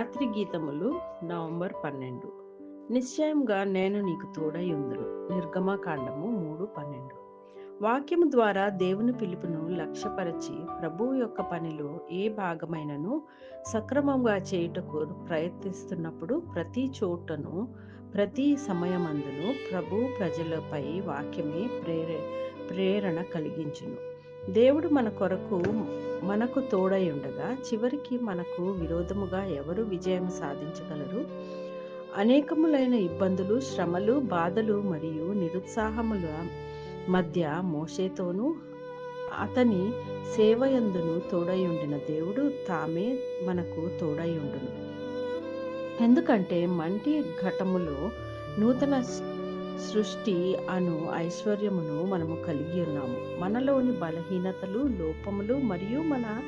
రాత్రి గీతములు నవంబర్ పన్నెండు. నిశ్చయంగా నేను నీకు తోడై ఉందును. నిర్గమకాండము మూడు పన్నెండు. వాక్యము ద్వారా దేవుని పిలుపును లక్ష్యపరచి ప్రభువు యొక్క పనిలో ఏ భాగమైనను సక్రమంగా చేయుటకు ప్రయత్నిస్తున్నప్పుడు ప్రతి చోటను ప్రతి సమయమందును ప్రభు ప్రజలపై వాక్యమే ప్రేర ప్రేరణ కలిగించును. దేవుడు మన కొరకు మనకు తోడై ఉండగా చివరికి మనకు విరోధముగా ఎవరు విజయం సాధించగలరు? అనేకములైన ఇబ్బందులు శ్రమలు బాధలు మరియు నిరుత్సాహముల మధ్య మోషేతోనూ అతని సేవయందును తోడై ఉండిన దేవుడు తామే మనకు తోడై ఉండును. ఎందుకంటే మంటి ఘటములో నూతన సృష్టి అను ఐశ్వర్యమును మనము కలిగి ఉన్నాము. మనలోని బలహీనతలు లోపములు మరియు మన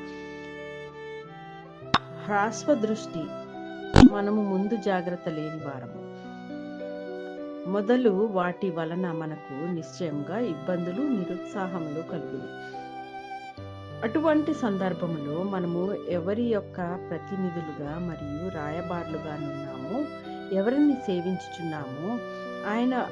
హ్రాస్వ దృష్టి మనము ముందు జాగ్రత్త లేని వారము. మొదలు వాటి వలన మనకు నిశ్చయంగా ఇబ్బందులు నిరుత్సాహములు కలుగును. అటువంటి సందర్భంలో మనము ఎవరి యొక్క ప్రతినిధులుగా మరియు రాయబారులుగా ఉన్నాము? ఎవరిని సేవించుచున్నామో? ఆయన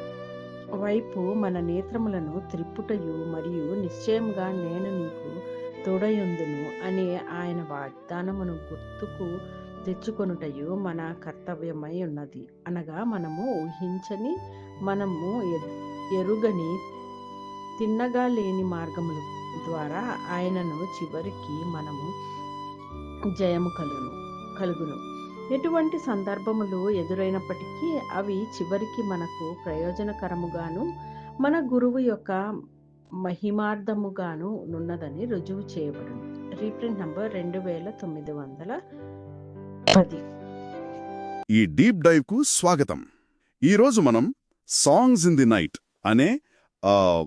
వైపు మన నేత్రములను త్రిప్పుటయు మరియు నిశ్చయంగా నేను నీకు తోడయుందును అనే ఆయన వాగ్దానమును గుర్తుకు తెచ్చుకొనుటయు మన కర్తవ్యమై ఉన్నది. అనగా మనము ఊహించని మనము ఎరుగని తిన్నగా లేని మార్గముల ద్వారా ఆయనను చివరికి మనము జయము కలుగును కలుగును. ఎటువంటి సందర్భములు ఎదురైనప్పటికీ అవి చివరికి మనకు ప్రయోజనకరముగాను మన గురువు యొక్క మహిమార్థముగాను నున్నదని రుజువు చేయబడును. రీప్రింట్ నంబర్ రెండు వేల తొమ్మిది వందల పది. ఈ డీప్ డైవ్కు స్వాగతం. ఈరోజు మనం సాంగ్స్ ఇన్ ది నైట్ అనే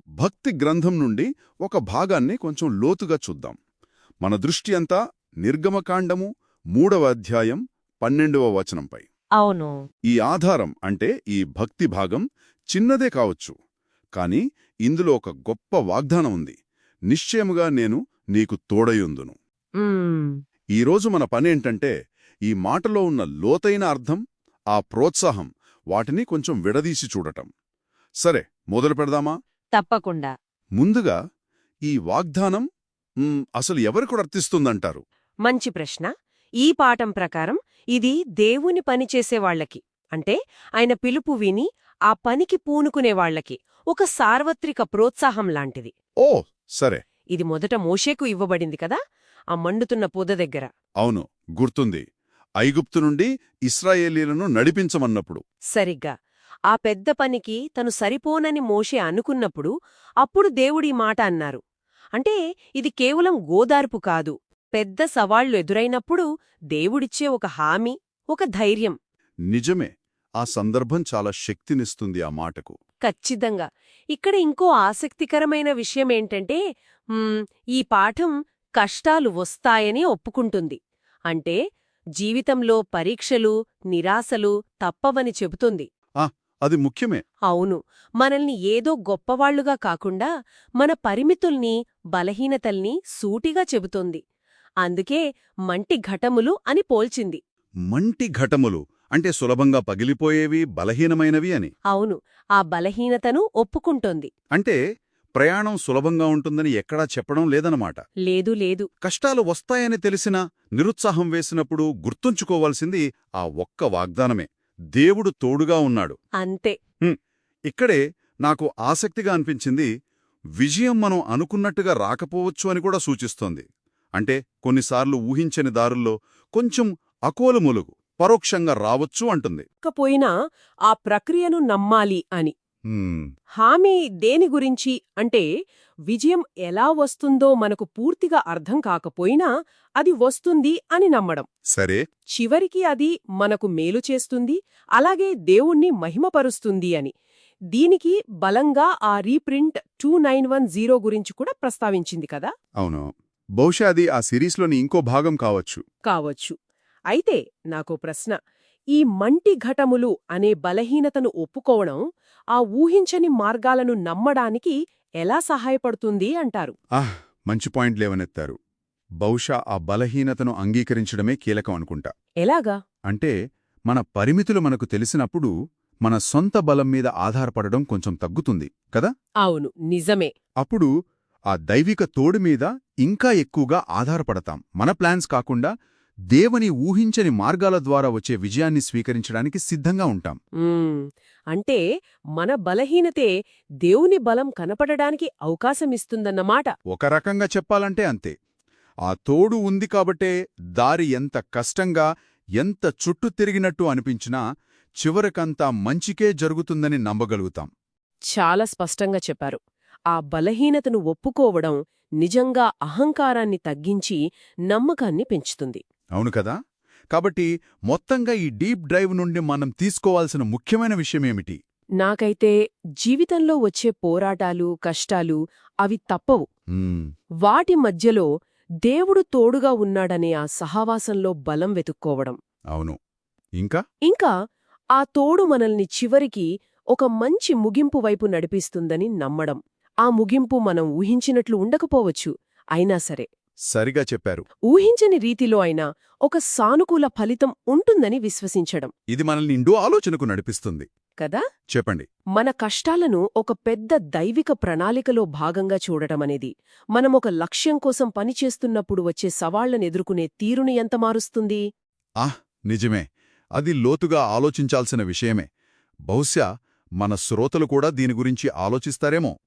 భక్తి గ్రంథం నుండి ఒక భాగాన్ని కొంచెం లోతుగా చూద్దాం. మన దృష్టి అంతా నిర్గమకాండము మూడవ అధ్యాయం పన్నెండవ వచనంపై. అవును. ఈ ఆధారం అంటే ఈ భక్తి భాగం చిన్నదే కావచ్చు కాని ఇందులో ఒక గొప్ప వాగ్దానం ఉంది. నిశ్చయముగా నేను నీకు తోడయుందును. ఈరోజు మన పనేంటంటే ఈ మాటలో ఉన్న లోతైన అర్థం ఆ ప్రోత్సాహం వాటిని కొంచెం విడదీసి చూడటం. సరే మొదలు పెడదామా? తప్పకుండా. ముందుగా ఈ వాగ్దానం అసలు ఎవరికి వర్తిస్తుందంటారు మంచి ప్రశ్న. ఈ పాఠం ప్రకారం ఇది దేవుని పని చేసేవాళ్ళకి అంటే ఆయన పిలుపు విని ఆ పనికి పూనుకునే వాళ్ళకి ఒక సార్వత్రిక ప్రోత్సాహం లాంటిది. ఓ సరే. ఇది మొదట మోషేకు ఇవ్వబడింది కదా? ఆ మండుతున్న పొద దగ్గర. అవును గుర్తుంది. ఐగుప్తు నుండి ఇస్రాయేలీలను నడిపించమన్నప్పుడు. సరిగ్గా. ఆ పెద్ద పనికి తను సరిపోనని మోషే అనుకున్నప్పుడు అప్పుడు దేవుడీ మాట అన్నారు. అంటే ఇది కేవలం గోదార్పు కాదు. పెద్ద సవాళ్ళు ఎదురైనప్పుడు దేవుడిచ్చే ఒక హామీ ఒక ధైర్యం. నిజమే ఆ సందర్భం చాలా శక్తినిస్తుంది ఆ మాటకు. ఖచ్చితంగా. ఇక్కడ ఇంకో ఆసక్తికరమైన విషయమేంటంటే ఈ పాఠం కష్టాలు వస్తాయని ఒప్పుకుంటుంది. అంటే జీవితంలో పరీక్షలు నిరాశలు తప్పవని చెబుతుంది. అది ముఖ్యమే. అవును. మనల్ని ఏదో గొప్పవాళ్ళుగా కాకుండా మన పరిమితుల్ని బలహీనతల్ని సూటిగా చెబుతోంది. అందుకే మంటి ఘటములు అని పోల్చింది. మంటి ఘటములు అంటే సులభంగా పగిలిపోయేవి బలహీనమైనవి అని. అవును ఆ బలహీనతను ఒప్పుకుంటోంది. అంటే ప్రయాణం సులభంగా ఉంటుందని ఎక్కడా చెప్పడం లేదన్నమాట. లేదు లేదు. కష్టాలు వస్తాయని తెలిసినా నిరుత్సాహం వేసినప్పుడు గుర్తుంచుకోవాల్సింది ఆ ఒక్క వాగ్దానమే. దేవుడు తోడుగా ఉన్నాడు. అంతే. ఇక్కడే నాకు ఆసక్తిగా అనిపించింది విజయం మనం అనుకున్నట్టుగా రాకపోవచ్చు అని కూడా సూచిస్తోంది. అంటే కొన్నిసార్లు ఊహించని దారుల్లో కొంచెం అకోలుములుగు పరోక్షంగా రావచ్చు అంటుంది. కాకపోయినా ఆ ప్రక్రియను నమ్మాలి అని. హ్మ్, దేని గురించి అంటే విజయం ఎలా వస్తుందో మనకు పూర్తిగా అర్థం కాకపోయినా అది వస్తుంది అని నమ్మడం. సరే. చివరికి అది మనకు మేలు చేస్తుంది అలాగే దేవుణ్ణి మహిమపరుస్తుంది అని. దీనికి బలంగా ఆ reprint two nine one zero గురించి కూడా ప్రస్తావించింది కదా? అవును. బహుశా అది ఆ సిరీస్లోని ఇంకో భాగం కావచ్చు. కావచ్చు. అయితే నాకో ప్రశ్న. ఈ మంటి ఘటములు అనే బలహీనతను ఒప్పుకోవడం ఆ ఊహించని మార్గాలను నమ్మడానికి ఎలా సహాయపడుతుంది అంటారు? ఆహ్ మంచి పాయింట్ లేవనెత్తారు. బహుశా ఆ బలహీనతను అంగీకరించడమే కీలకం అనుకుంటా. ఎలాగా? అంటే మన పరిమితులు మనకు తెలిసినప్పుడు మన సొంత బలం మీద ఆధారపడడం కొంచెం తగ్గుతుంది కదా? అవును నిజమే. అప్పుడు ఆ దైవిక తోడు మీద ఇంకా ఎక్కువగా ఆధారపడతాం. మన ప్లాన్స్ కాకుండా దేవుని ఊహించని మార్గాల ద్వారా వచ్చే విజయాన్ని స్వీకరించడానికి సిద్ధంగా ఉంటాం. అంటే మన బలహీనతే దేవుని బలం కనపడడానికి అవకాశమిస్తుందన్నమాట ఒక రకంగా చెప్పాలంటే అంతే. ఆ తోడు ఉంది కాబట్టే దారి ఎంత కష్టంగా ఎంత చుట్టు తిరిగినట్టు అనిపించినా చివరకంతా మంచికే జరుగుతుందని నమ్మగలుగుతాం. చాలా స్పష్టంగా చెప్పారు. ఆ బలహీనతను ఒప్పుకోవడం నిజంగా అహంకారాన్ని తగ్గించి నమ్మకాన్ని పెంచుతుంది. అవును కదా? కాబట్టి మొత్తంగా ఈ డీప్ డ్రైవ్ నుండి మనం తీసుకోవాల్సిన ముఖ్యమైన విషయమేమిటి నాకైతే జీవితంలో వచ్చే పోరాటాలు కష్టాలు అవి తప్పవు. వాటి మధ్యలో దేవుడు తోడుగా ఉన్నాడనే ఆ సహవాసంలో బలం వెతుక్కోవడం. అవును. ఇంకా? ఇంకా ఆ తోడు మనల్ని చివరికి ఒక మంచి ముగింపు వైపు నడిపిస్తుందని నమ్మడం. ఆ ముగింపు మనం ఊహించినట్లు ఉండకపోవచ్చు. అయినా సరే. సరిగా చెప్పారు. ఊహించని రీతిలో అయినా ఒక సానుకూల ఫలితం ఉంటుందని విశ్వసించడం. ఇది మనల్ని ఇండో ఆలోచనకు నడిపిస్తుంది. కదా? చెప్పండి. మన కష్టాలను ఒక పెద్ద దైవిక ప్రణాళికలో భాగంగా చూడటమనేది మనం ఒక లక్ష్యం కోసం పనిచేస్తున్నప్పుడు వచ్చే సవాళ్ళను ఎదుర్కొనే తీరుని ఎంత మారుస్తుంది? ఆహ్ నిజమే. అది లోతుగా ఆలోచించాల్సిన విషయమే. బహుశా మన శ్రోతలు కూడా దీని గురించి ఆలోచిస్తారేమో.